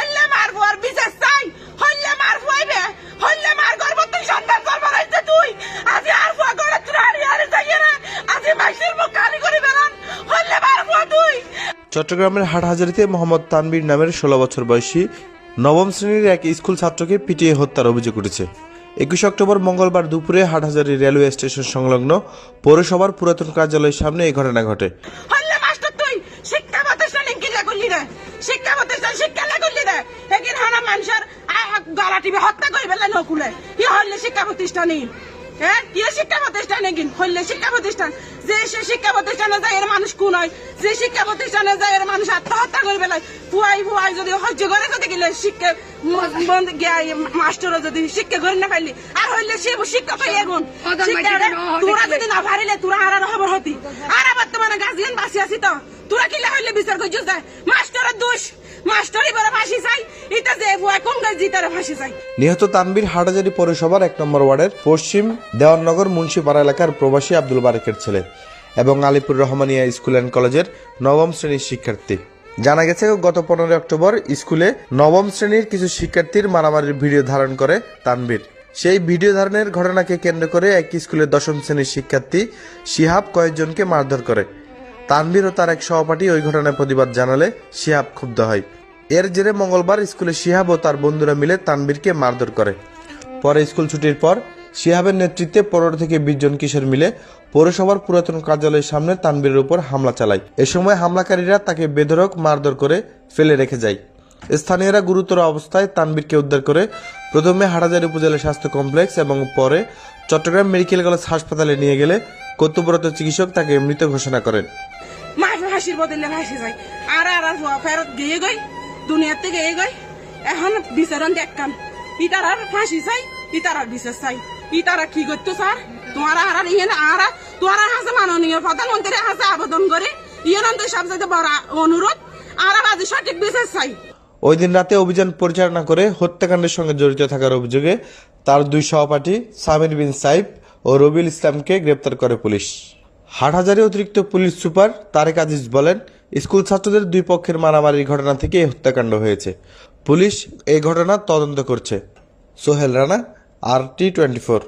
এলে মারবো আর বিশেষ চাই। হইলে হইলে মার গর্ব তুই সন্তান রয়েছে তুই। আজি আর ফুয়া গড়ে তুই হারি হারি যাইয়ে না আজি মুখ কালি করে বেলান হইলে তুই। চট্টগ্রামের হাটহাজারিতে মোহাম্মদ তানবির নামের ষোলো বছর বয়সী নবম শ্রেণির এক স্কুল ছাত্রকে পিটিয়ে হত্যার অভিযোগ উঠেছে। একুশে অক্টোবর মঙ্গলবার দুপুরে হাটহাজারি রেলওয়ে স্টেশন সংলগ্ন পৌরসভার পুরাতন কার্যালয়ের সামনে এই ঘটনা ঘটে। শিক্ষা তুই শিক্ষা করলি শিক্ষা প্রতিষ্ঠান শিক্ষা লাগুলি হানা মানুষের গলা টিভি হত্যা করে ফেলে নকুলে। ই হল্লে শিক্ষা প্রতিষ্ঠানে হ্যাঁ কি শিক্ষা প্রতিষ্ঠানে গিন হল্লে শিক্ষা প্রতিষ্ঠান। যে সে শিক্ষা প্রতিষ্ঠানে যায় এর মানুষ কোন হয়? যে শিক্ষা প্রতিষ্ঠানে যায় এর মানুষ আত্মহত্যা করে ফেলায়। ফুয়াই ফুয়াই যদি সহ্য করে যদি গেলে শিক্ষা মাস্টার যদি শিক্ষা করে না পাইলি আর হইলে সে শিক্ষা পাই এগুন তোরা যদি না পারিলে তোরা আর খবর হতি। আর বর্তমানে গার্জিয়ান বাসি আছি তো। তোরা কিলা হইলে বিচার করছিস যায় মাস্টারের দোষ। মাস্টারই বড় ফাঁসি চাই। এটা যে ভুয়া কোন গাছ জিতারে ফাঁসি চাই। নিহত তানবীর হাটাজারি পৌরসভার এক নম্বর ওয়ার্ডের পশ্চিম দেওয়াননগর মুন্সিপাড়া এলাকার প্রবাসী আব্দুল বারেকের ছেলে এবং আলিপুর রহমানিয়া স্কুল অ্যান্ড কলেজের নবম শ্রেণির শিক্ষার্থী। জানা গেছে গত পনেরোই অক্টোবর স্কুলে নবম শ্রেণির কিছু শিক্ষার্থীর মারামারির ভিডিও ধারণ করে তানবীর সেই ভিডিও ধারণের ঘটনাকে কেন্দ্র করে এক স্কুলের দশম শ্রেণির শিক্ষার্থী শিহাব কয়েকজনকে মারধর করে। তানভীর ও তার এক সহপাঠী ওই ঘটনায় প্রতিবাদ জানালে শিহাব ক্ষুব্ধ হয়। এর জেরে মঙ্গলবার স্কুলে শিহাব ও তার বন্ধুরা মিলে তানভীরকে মারধর করে। পরে স্কুল ছুটির পর শিহাবের নেতৃত্বে পনেরো থেকে বিশ জন কিশোর মিলে পৌরসভার পুরাতন কার্যালয়ের সামনে তানভীরের উপর হামলা চালায়। এ সময় হামলাকারীরা তাকে বেধরক মারধর করে ফেলে রেখে যায়। স্থানীয়রা গুরুতর অবস্থায় তানভীরকে উদ্ধার করে প্রথমে হাটাজারি উপজেলা স্বাস্থ্য কমপ্লেক্স এবং পরে চট্টগ্রাম মেডিকেল কলেজ হাসপাতালে নিয়ে গেলে কর্তব্যরত চিকিৎসক তাকে মৃত ঘোষণা করেন। ফাঁসির বদলে ফাঁসি যায় আর আর আর ফেরত গিয়ে গই দুনিয়ার থেকে গিয়ে গই এখন বিচারণ দেখকাম ইটার আর ফাঁসি চাই ইটার আর বিচার চাই। ইটারা কি করতো স্যার? তোমার আর আর ইয়ে আর তোমার হাসে মাননীয় প্রধানমন্ত্রীর হাসে আবেদন করে। ইয়ে নন্দ সবচেয়ে বড় অনুরোধ। আর আজ সঠিক বিচার চাই। ওই দিন রাতে অভিযান পরিচালনা করে হত্যাকাণ্ডের সঙ্গে জড়িত থাকার অভিযোগে তার দুই সহপাঠী সামির বিন সাইফ ও রবিউল ইসলামকে গ্রেপ্তার করে পুলিশ। হাটহাজারি অতিরিক্ত পুলিশ সুপার তারেক আজিজ বলেন, স্কুল ছাত্রদের দুই পক্ষের মারামারির ঘটনা থেকে এই হত্যাকাণ্ড হয়েছে। পুলিশ এই ঘটনা তদন্ত করছে। সোহেল রানা, আর টি টোয়েন্টি ফোর।